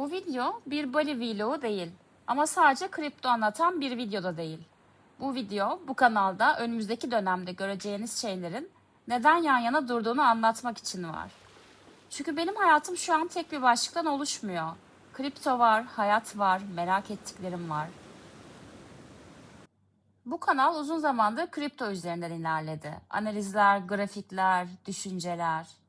Bu video bir Bali vlogu değil ama sadece kripto anlatan bir video da değil. Bu video bu kanalda önümüzdeki dönemde göreceğiniz şeylerin neden yan yana durduğunu anlatmak için var. Çünkü benim hayatım şu an tek bir başlıktan oluşmuyor. Kripto var, hayat var, merak ettiklerim var. Bu kanal uzun zamandır kripto üzerinden ilerledi. Analizler, grafikler, düşünceler.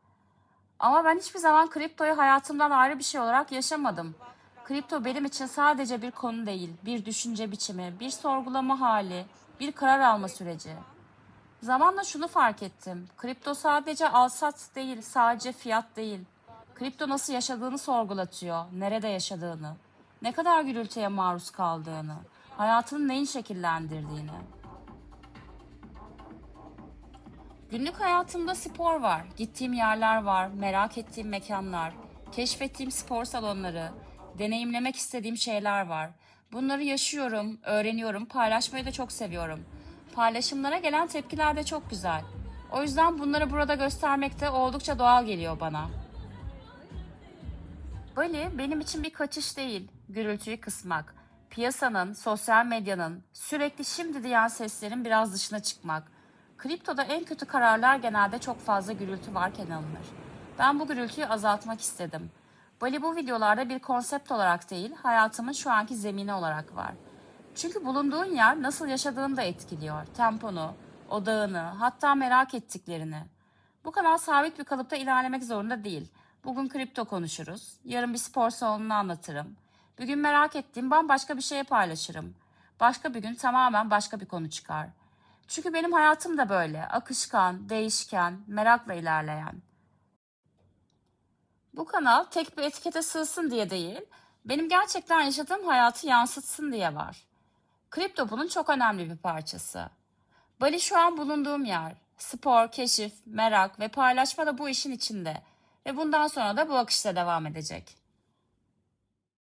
Ama ben hiçbir zaman kriptoyu hayatımdan ayrı bir şey olarak yaşamadım. Kripto benim için sadece bir konu değil, bir düşünce biçimi, bir sorgulama hali, bir karar alma süreci. Zamanla şunu fark ettim. Kripto sadece alsat değil, sadece fiyat değil. Kripto nasıl yaşadığını sorgulatıyor, nerede yaşadığını, ne kadar gürültüye maruz kaldığını, hayatının neyin şekillendirdiğini. Günlük hayatımda spor var, gittiğim yerler var, merak ettiğim mekanlar, keşfettiğim spor salonları, deneyimlemek istediğim şeyler var. Bunları yaşıyorum, öğreniyorum, paylaşmayı da çok seviyorum. Paylaşımlara gelen tepkiler de çok güzel. O yüzden bunları burada göstermek de oldukça doğal geliyor bana. Bali benim için bir kaçış değil, gürültüyü kısmak. Piyasanın, sosyal medyanın, sürekli şimdi diyen seslerin biraz dışına çıkmak. Kriptoda en kötü kararlar genelde çok fazla gürültü varken alınır. Ben bu gürültüyü azaltmak istedim. Bali bu videolarda bir konsept olarak değil, hayatımın şu anki zemini olarak var. Çünkü bulunduğun yer nasıl yaşadığını da etkiliyor. Temponu, odağını, hatta merak ettiklerini. Bu kanal sabit bir kalıpta ilerlemek zorunda değil. Bugün kripto konuşuruz. Yarın bir spor salonunu anlatırım. Bir gün merak ettiğim bambaşka bir şeye paylaşırım. Başka bir gün tamamen başka bir konu çıkar. Çünkü benim hayatım da böyle. Akışkan, değişken, merakla ilerleyen. Bu kanal tek bir etikete sığsın diye değil, benim gerçekten yaşadığım hayatı yansıtsın diye var. Kripto bunun çok önemli bir parçası. Bali şu an bulunduğum yer. Spor, keşif, merak ve paylaşma da bu işin içinde. Ve bundan sonra da bu akışta devam edecek.